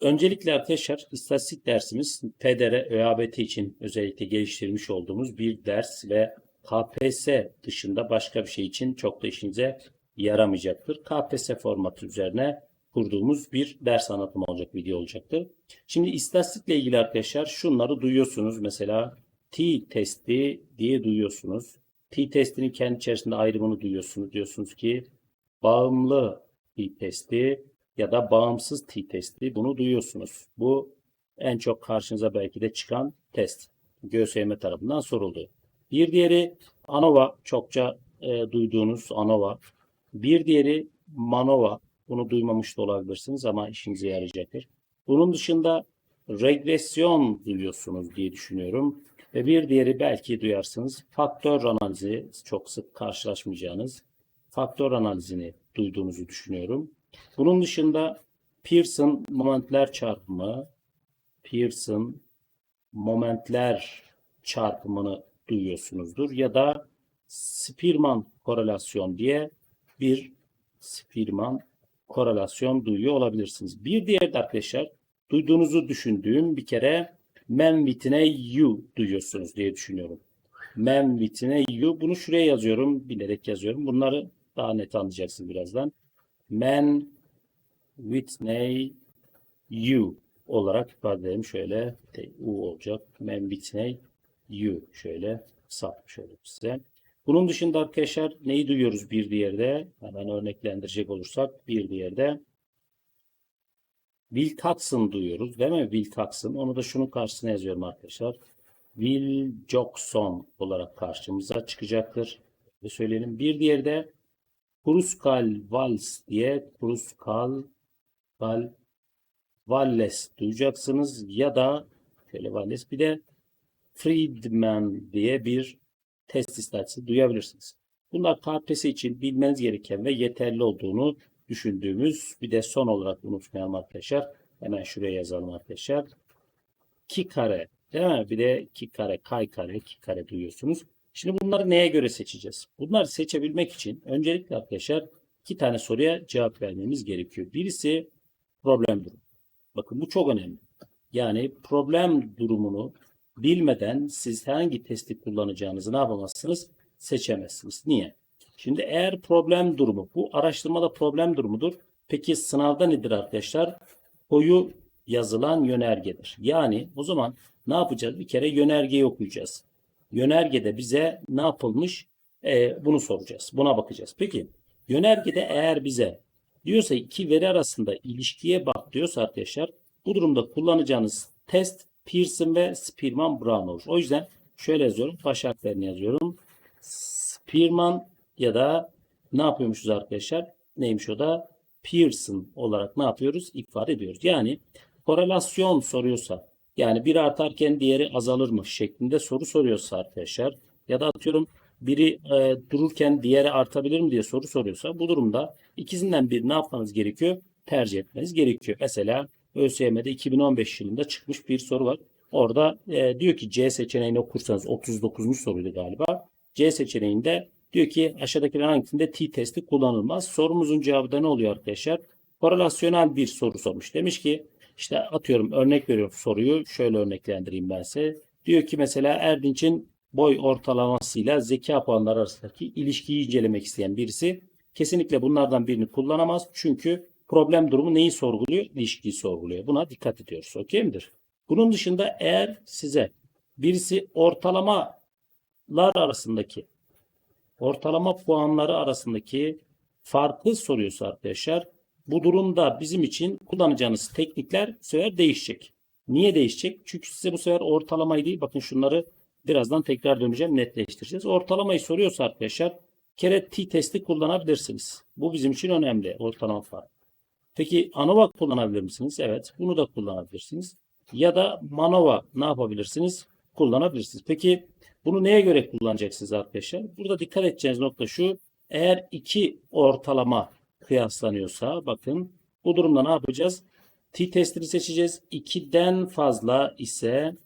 Öncelikle arkadaşlar istatistik dersimiz PDR, ÖABT için özellikle geliştirmiş olduğumuz bir ders ve KPSS dışında başka bir şey için çok da işinize yaramayacaktır. KPSS formatı üzerine kurduğumuz bir ders anlatımı olacak, video olacaktır. Şimdi istatistikle ilgili arkadaşlar şunları duyuyorsunuz. Mesela T testi diye duyuyorsunuz. T testinin kendi içerisinde ayrımını duyuyorsunuz. Diyorsunuz ki bağımlı T testi ya da bağımsız T testi bunu duyuyorsunuz. Bu en çok karşınıza belki de çıkan test. GÖSYM tarafından soruldu. Bir diğeri ANOVA çokça e, duyduğunuz ANOVA. Bir diğeri MANOVA. Bunu duymamış da olabilirsiniz ama işinize yarayacaktır. Bunun dışında regresyon duyuyorsunuz diye düşünüyorum. Ve bir diğeri belki duyarsınız faktör analizi çok sık karşılaşmayacağınız faktör analizini duyduğunuzu düşünüyorum. Bunun dışında Pearson momentler çarpımı, Pearson momentler çarpımını duyuyorsunuzdur ya da Spearman korelasyon diye bir Spearman korelasyon duyuyor olabilirsiniz. Bir diğer de arkadaşlar duyduğunuzu düşündüğüm bir kere men vitine you duyuyorsunuz diye düşünüyorum. Men vitine you bunu şuraya yazıyorum bilerek yazıyorum. Bunları daha net anlayacaksınız birazdan. Men Whitney you olarak ifade edelim. Şöyle u olacak. Men Whitney you şöyle sap şöyle size. Bunun dışında arkadaşlar neyi duyuyoruz bir diğerde? Hemen örneklendirecek olursak bir diğerde Wilcoxon duyuyoruz değil mi? Wilcoxon. Onu da şunun karşısına yazıyorum arkadaşlar. Will Jackson olarak karşımıza çıkacaktır. Ve söyleyelim. Bir diğeri de Kruskal Vals diye Kruskal Val Valles duyacaksınız ya da şöyle Valles bir de Friedman diye bir test istatistiği duyabilirsiniz. Bunlar KPSS için bilmeniz gereken ve yeterli olduğunu düşündüğümüz bir de son olarak unutmayalım arkadaşlar. Hemen şuraya yazalım arkadaşlar. Ki kare değil mi? Bir de ki kare, kay kare, ki kare duyuyorsunuz. Şimdi bunları neye göre seçeceğiz? Bunları seçebilmek için öncelikle arkadaşlar iki tane soruya cevap vermemiz gerekiyor. Birisi problem durumu. Bakın bu çok önemli. Yani problem durumunu bilmeden siz hangi testi kullanacağınızı ne yapamazsınız? Seçemezsiniz. Niye? Şimdi eğer problem durumu, bu araştırmada problem durumudur. Peki sınavda nedir arkadaşlar? Koyu yazılan yönergedir. Yani o zaman ne yapacağız? Bir kere yönergeyi okuyacağız. Yönergede bize ne yapılmış? Ee, bunu soracağız. Buna bakacağız. Peki yönergede eğer bize diyorsa iki veri arasında ilişkiye bak diyorsa arkadaşlar bu durumda kullanacağınız test Pearson ve Spearman Brown olur. O yüzden şöyle yazıyorum. Baş harflerini yazıyorum. Spearman ya da ne yapıyormuşuz arkadaşlar? Neymiş o da? Pearson olarak ne yapıyoruz? İfade ediyoruz. Yani korelasyon soruyorsa yani biri artarken diğeri azalır mı şeklinde soru soruyorsa arkadaşlar ya da atıyorum biri e, dururken diğeri artabilir mi diye soru soruyorsa bu durumda ikisinden biri ne yapmanız gerekiyor? Tercih etmeniz gerekiyor. Mesela ÖSYM'de 2015 yılında çıkmış bir soru var. Orada e, diyor ki C seçeneğini okursanız 39. soruydu galiba. C seçeneğinde diyor ki aşağıdakilerin hangisinde T testi kullanılmaz? Sorumuzun cevabı da ne oluyor arkadaşlar? Korelasyonel bir soru sormuş. Demiş ki işte atıyorum örnek veriyorum soruyu. Şöyle örneklendireyim ben size. Diyor ki mesela Erdinç'in boy ortalamasıyla zeka puanları arasındaki ilişkiyi incelemek isteyen birisi kesinlikle bunlardan birini kullanamaz. Çünkü problem durumu neyi sorguluyor? İlişkiyi sorguluyor. Buna dikkat ediyoruz. Okey midir? Bunun dışında eğer size birisi ortalamalar arasındaki ortalama puanları arasındaki farkı soruyorsa arkadaşlar bu durumda bizim için kullanacağınız teknikler bu sefer değişecek. Niye değişecek? Çünkü size bu sefer ortalamayı değil bakın şunları birazdan tekrar döneceğim netleştireceğiz. Ortalamayı soruyorsa arkadaşlar kere T testi kullanabilirsiniz. Bu bizim için önemli ortalama fark. Peki ANOVA kullanabilir misiniz? Evet bunu da kullanabilirsiniz. Ya da MANOVA ne yapabilirsiniz? Kullanabilirsiniz. Peki bunu neye göre kullanacaksınız arkadaşlar? Burada dikkat edeceğiniz nokta şu. Eğer iki ortalama kıyaslanıyorsa bakın bu durumda ne yapacağız? T testini seçeceğiz. 2'den fazla ise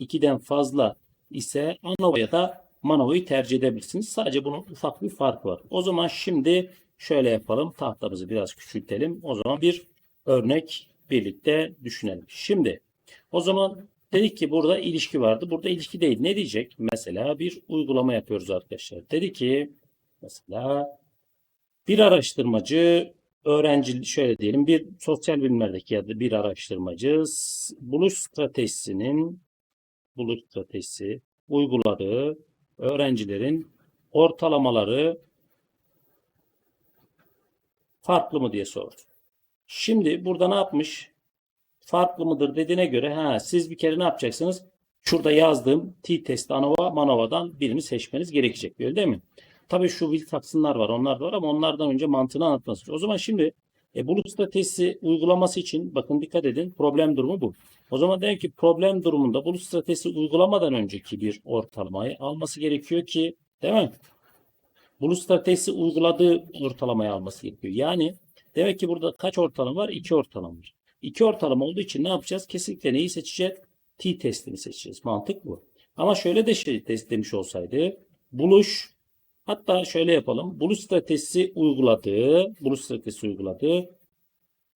2'den fazla ise ANOVA ya da MANOVA'yı tercih edebilirsiniz. Sadece bunun ufak bir farkı var. O zaman şimdi şöyle yapalım. Tahtamızı biraz küçültelim. O zaman bir örnek birlikte düşünelim. Şimdi o zaman dedik ki burada ilişki vardı. Burada ilişki değil. Ne diyecek? Mesela bir uygulama yapıyoruz arkadaşlar. Dedi ki mesela bir araştırmacı öğrenci şöyle diyelim bir sosyal bilimlerdeki ya da bir araştırmacı buluş stratejisinin buluş stratejisi uyguladığı öğrencilerin ortalamaları farklı mı diye sordu. Şimdi burada ne yapmış? Farklı mıdır dediğine göre ha siz bir kere ne yapacaksınız? Şurada yazdığım t-test ANOVA MANOVA'dan birini seçmeniz gerekecek. Öyle değil mi? Tabii şu Wilcox'ınlar var, onlar da var ama onlardan önce mantığını anlatması. O zaman şimdi e, bulut stratejisi uygulaması için bakın dikkat edin problem durumu bu. O zaman demek ki problem durumunda bulut stratejisi uygulamadan önceki bir ortalamayı alması gerekiyor ki değil mi? Bulut stratejisi uyguladığı ortalamayı alması gerekiyor. Yani demek ki burada kaç ortalama var? İki ortalama var. İki ortalama olduğu için ne yapacağız? Kesinlikle neyi seçeceğiz? T-testini seçeceğiz. Mantık bu. Ama şöyle de şey test demiş olsaydı buluş Hatta şöyle yapalım. Buluş stratejisi uyguladığı, buluş stratejisi uyguladığı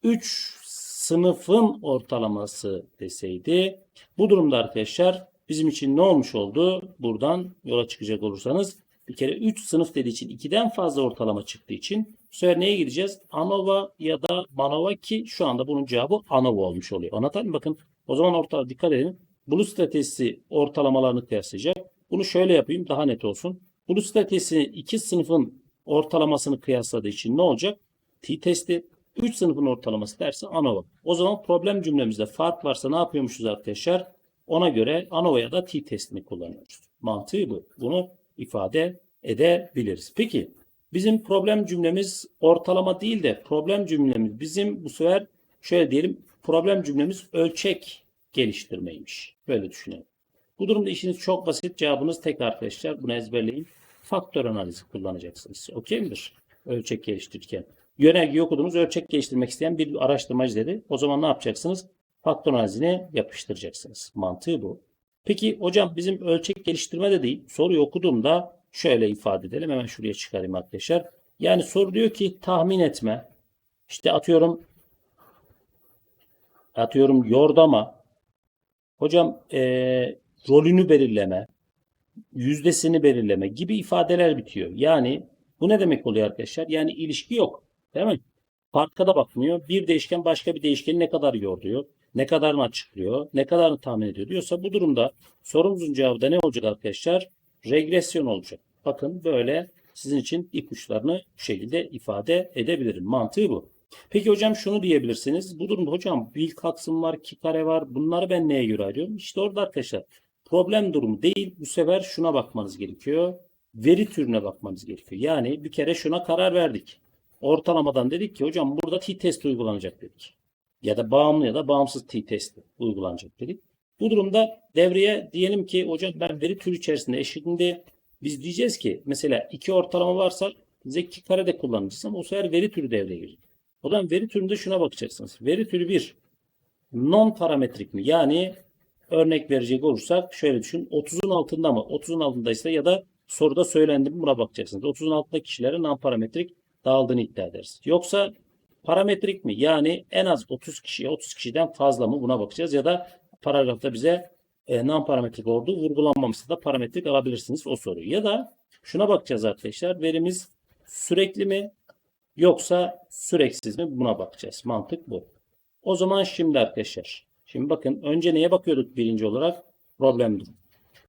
3 sınıfın ortalaması deseydi. Bu durumda arkadaşlar bizim için ne olmuş oldu? Buradan yola çıkacak olursanız bir kere 3 sınıf dediği için 2'den fazla ortalama çıktığı için bu sefer neye gideceğiz? ANOVA ya da MANOVA ki şu anda bunun cevabı ANOVA olmuş oluyor. Anlatabildim mi? Bakın o zaman orta dikkat edin. Buluş stratejisi ortalamalarını kıyaslayacak. Bunu şöyle yapayım daha net olsun. Bulut stratejisi iki sınıfın ortalamasını kıyasladığı için ne olacak? T-testi 3 sınıfın ortalaması derse ANOVA. O zaman problem cümlemizde fark varsa ne yapıyormuşuz arkadaşlar? Ona göre ANOVA ya da T-testini kullanıyoruz. Mantığı bu. Bunu ifade edebiliriz. Peki bizim problem cümlemiz ortalama değil de problem cümlemiz bizim bu sefer şöyle diyelim problem cümlemiz ölçek geliştirmeymiş. Böyle düşünelim. Bu durumda işiniz çok basit. Cevabınız tek arkadaşlar. Bunu ezberleyin. Faktör analizi kullanacaksınız. Okey midir? Ölçek geliştirirken. Yönergeyi okudunuz. Ölçek geliştirmek isteyen bir araştırmacı dedi. O zaman ne yapacaksınız? Faktör analizine yapıştıracaksınız. Mantığı bu. Peki hocam bizim ölçek geliştirme de değil. Soruyu okuduğumda şöyle ifade edelim. Hemen şuraya çıkarayım arkadaşlar. Yani soru diyor ki tahmin etme. İşte atıyorum atıyorum yordama. Hocam eee rolünü belirleme, yüzdesini belirleme gibi ifadeler bitiyor. Yani bu ne demek oluyor arkadaşlar? Yani ilişki yok. Değil mi? Farka da bakmıyor. Bir değişken başka bir değişkeni ne kadar yoruyor, ne kadarını açıklıyor, ne kadarını tahmin ediyor diyorsa bu durumda sorumuzun cevabı da ne olacak arkadaşlar? Regresyon olacak. Bakın böyle sizin için ipuçlarını bu şekilde ifade edebilirim. Mantığı bu. Peki hocam şunu diyebilirsiniz. Bu durumda hocam Wilcox'ın var, Kikare var. Bunları ben neye göre arıyorum? İşte orada arkadaşlar problem durumu değil. Bu sefer şuna bakmanız gerekiyor. Veri türüne bakmanız gerekiyor. Yani bir kere şuna karar verdik. Ortalamadan dedik ki hocam burada t-test uygulanacak dedik. Ya da bağımlı ya da bağımsız t-test uygulanacak dedik. Bu durumda devreye diyelim ki hocam ben veri türü içerisinde eşitliğinde biz diyeceğiz ki mesela iki ortalama varsa zeki kare de kullanacağız ama o sefer veri türü devreye girecek. O zaman veri türünde şuna bakacaksınız. Veri türü bir non parametrik mi? Yani örnek verecek olursak şöyle düşün. 30'un altında mı? 30'un altındaysa ya da soruda söylendi mi buna bakacaksınız. 30'un altında kişilere non parametrik dağıldığını iddia ederiz. Yoksa parametrik mi? Yani en az 30 kişiye 30 kişiden fazla mı? Buna bakacağız. Ya da paragrafta bize e, non parametrik olduğu vurgulanmamışsa da parametrik alabilirsiniz o soruyu. Ya da şuna bakacağız arkadaşlar. Verimiz sürekli mi? Yoksa süreksiz mi? Buna bakacağız. Mantık bu. O zaman şimdi arkadaşlar. Şimdi bakın önce neye bakıyorduk birinci olarak? Problem durum.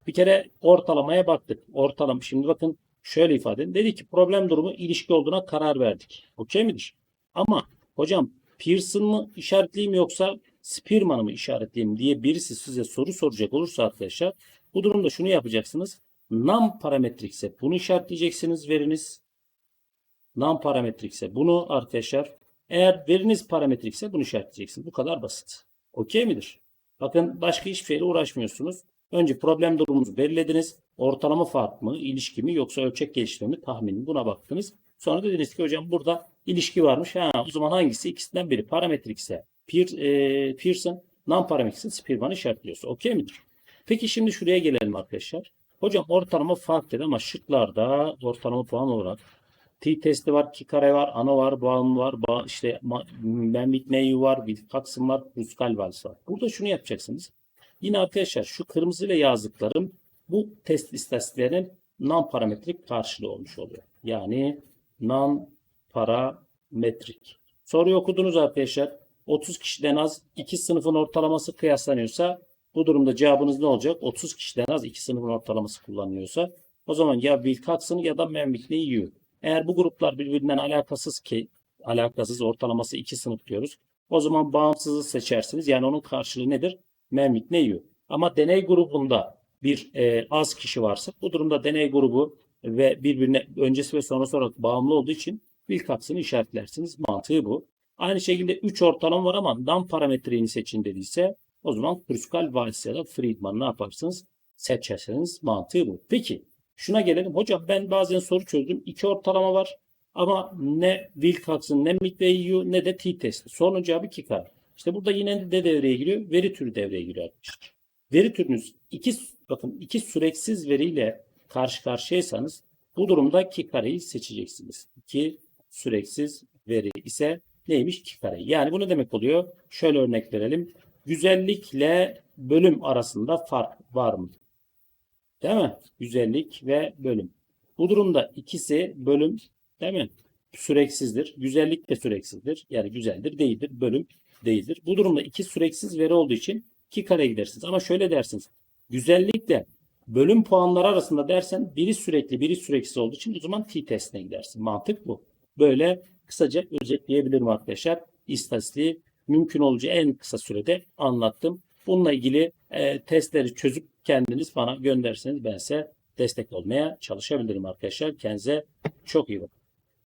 Bir kere ortalamaya baktık. Ortalama. Şimdi bakın şöyle ifade edin. Dedi ki problem durumu ilişki olduğuna karar verdik. Okey midir? Ama hocam Pearson mı işaretleyeyim yoksa Spearman'ı mı işaretleyeyim diye birisi size soru soracak olursa arkadaşlar bu durumda şunu yapacaksınız. Nam parametrikse bunu işaretleyeceksiniz veriniz. Nam parametrikse bunu arkadaşlar eğer veriniz parametrikse bunu işaretleyeceksiniz. Bu kadar basit. Okey midir? Bakın başka hiçbir şeyle uğraşmıyorsunuz. Önce problem durumunuzu belirlediniz. Ortalama fark mı, ilişki mi yoksa ölçek geliştirme mi, tahmin mi buna baktınız. Sonra dediniz ki hocam burada ilişki varmış. Ha, o zaman hangisi? İkisinden biri parametrikse Pear, e, Pearson, non parametrikse Spearman işaretliyorsa. Okey midir? Peki şimdi şuraya gelelim arkadaşlar. Hocam ortalama fark dedi ama şıklarda ortalama puan olarak t-testi var, kikare var, ana var, bağım var, bağ, işte memlik neyi var, Wilcoxon var, Ruskal valsi var. Burada şunu yapacaksınız. Yine arkadaşlar şu kırmızı ile yazdıklarım bu test istatistiklerinin non parametrik karşılığı olmuş oluyor. Yani non parametrik. Soruyu okudunuz arkadaşlar. 30 kişiden az 2 sınıfın ortalaması kıyaslanıyorsa bu durumda cevabınız ne olacak? 30 kişiden az 2 sınıfın ortalaması kullanılıyorsa o zaman ya Wilcoxon ya da Memwik'le U. Eğer bu gruplar birbirinden alakasız ki alakasız ortalaması 2 sınıf diyoruz. O zaman bağımsızı seçersiniz. Yani onun karşılığı nedir? Memwik ne U. Ama deney grubunda bir e, az kişi varsa bu durumda deney grubu ve birbirine öncesi ve sonrası olarak bağımlı olduğu için Wilcoxon'ı işaretlersiniz. Mantığı bu. Aynı şekilde 3 ortalama var ama dan parametreyi seçin dediyse o zaman Kruskal, Weiss ya da Friedman ne yaparsınız? Seçerseniz mantığı bu. Peki şuna gelelim. Hocam ben bazen soru çözdüm. 2 ortalama var ama ne Wilcox'ın ne McVeigh ne de t-testi. Sorunun cevabı 2 kare. İşte burada yine de devreye giriyor. Veri türü devreye giriyor arkadaşlar. Veri türünüz iki bakın iki süreksiz veriyle karşı karşıyaysanız bu durumda iki kareyi seçeceksiniz. İki süreksiz veri ise neymiş? iki kare. Yani bu ne demek oluyor? Şöyle örnek verelim. Güzellikle bölüm arasında fark var mı? Değil mi? Güzellik ve bölüm. Bu durumda ikisi bölüm değil mi? Süreksizdir. Güzellik de süreksizdir. Yani güzeldir değildir. Bölüm değildir. Bu durumda iki süreksiz veri olduğu için iki kare gidersiniz. Ama şöyle dersiniz. Güzellikle bölüm puanları arasında dersen biri sürekli biri süreksiz olduğu için o zaman t-testine gidersin. Mantık bu. Böyle kısaca özetleyebilirim arkadaşlar. İstatistiği mümkün olduğu en kısa sürede anlattım. Bununla ilgili e, testleri çözüp kendiniz bana gönderseniz ben size destek olmaya çalışabilirim arkadaşlar. Kendinize çok iyi bakın.